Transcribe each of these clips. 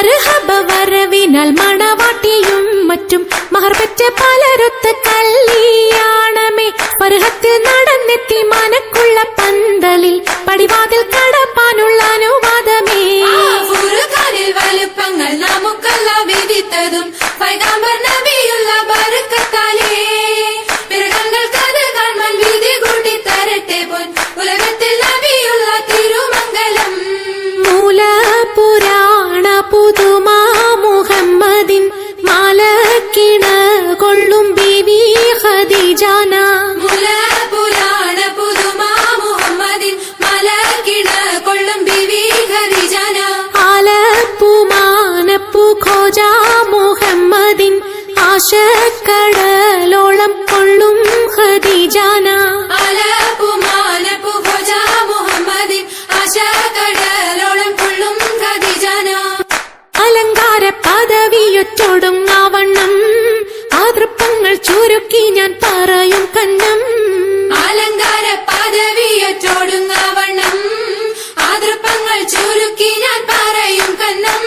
മരഹബ വരവിനാൽ മണവാട്ടിയും മറ്റും മഹർപറ്റ പലരൊത്ത് കല്ലിയാണമേ പരുഹത്തിൽ നടന്നെത്തി മനക്കുള്ള പന്തലിൽ പടിവാതിൽ കടപ്പാനുള്ള അനുവാദമേ. വലുപ്പങ്ങൾ നമുക്കല്ല വിധിത്തതും. പദവിയൊറ്റൊടുങ്ങാവണ്ണം ആതൃപ്പങ്ങൾ ചുരുക്കി ഞാൻ പറയും കന്നം. അലങ്കാര പദവിയൊറ്റോടുങ്ങ വണ്ണം ആതൃപ്പങ്ങൾ ചുരുക്കി ഞാൻ പറയും കന്നം.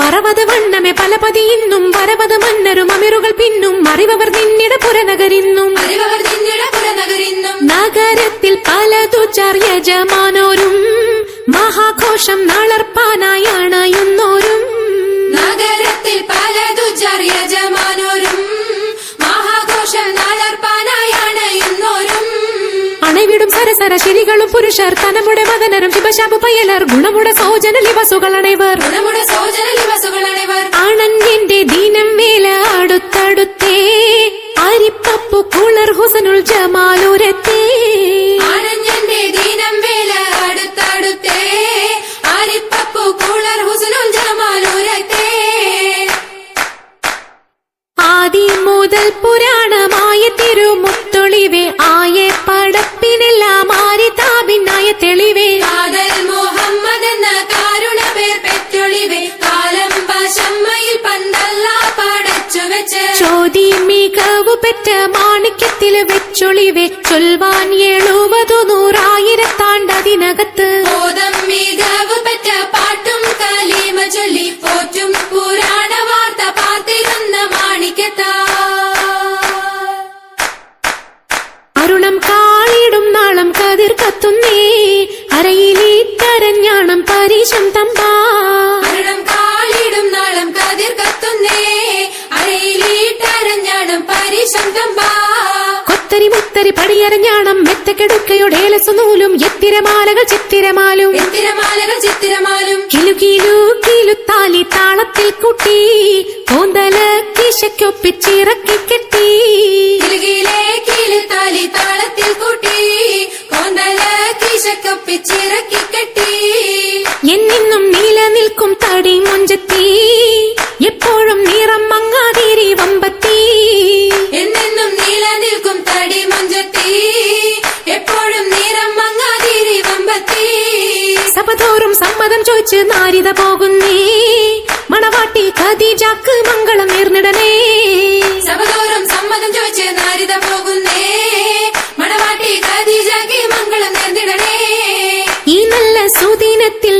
പറവത് വണ്ണമേ പലപതി ഇന്നും വരവത് മന്നരും അമിറുകൾ പിന്നും അറിവവർ നിന്നിട പുരനഗരിന്നും. അറിവവർ നിന്നിട പുരനഗരിന്നും. നഗരത്തിൽ പലതു യജമാനോരും മഹാഘോഷം നാളർപ്പാനായി അണവിടും സരസര ശരികളും പുരുഷർ തനമുടെ മദനരും ശിവശാപ പയലർ ഗുണമുട സോജന ലിവസുകൾ അണൈവർ. ഗുണമുട സോജന ദിവസുകളണിവർ ആണഞ്ഞിന്റെ ദീനം വേല അടുത്തടുത്തേ അരിപ്പപ്പു കുളർ ഹുസനുൽ ജമാലുരത്തേ. ആനഞ്ഞന്റെ ദീനം വേല അടുത്തടുത്തേ ആരിപ്പപ്പു കൂളർ ഹുസനുൾ ജമാലൂരത്തെ. ആദി മുതൽ പുരാണമായ തിരുമുത്തൊളിവേ വെച്ച് ചോതി മികവു പെറ്റ മാണിക്യത്തിൽ വെച്ചൊളിവേ ചൊൽവാൻ എഴുപതു നൂറായിരത്താണ്ടതിനകത്ത് കൊത്തരി മുത്തരി പടിയരഞ്ഞാണം മെത്തക്കെടുക്കയുടേലസു നൂലും എത്തിരമാലകൾ ചിത്തിരമാലും. ചിത്തിരമാലകൾ ചിത്തിരമാലും. കിലു കിലു കിലു താലി താളത്തിൽ കുട്ടി കോന്തല കിശയ്ക്കൊപ്പിച്ചിറക്കി കെട്ടി. സഭതോറും സമ്മതം ചോദിച്ച് നാരിത പോകുന്നേ. മണവാട്ടി ഖദീജാക്ക് മംഗളം നേർന്നിടനേ സഭതോറും സമ്മതം ചോദിച്ച് നാരിത പോകുന്നേ. മണവാട്ടി ഖദീജാക്ക് മംഗളം നേർന്നിടനേ ഈ നല്ല സുദിനത്തിൽ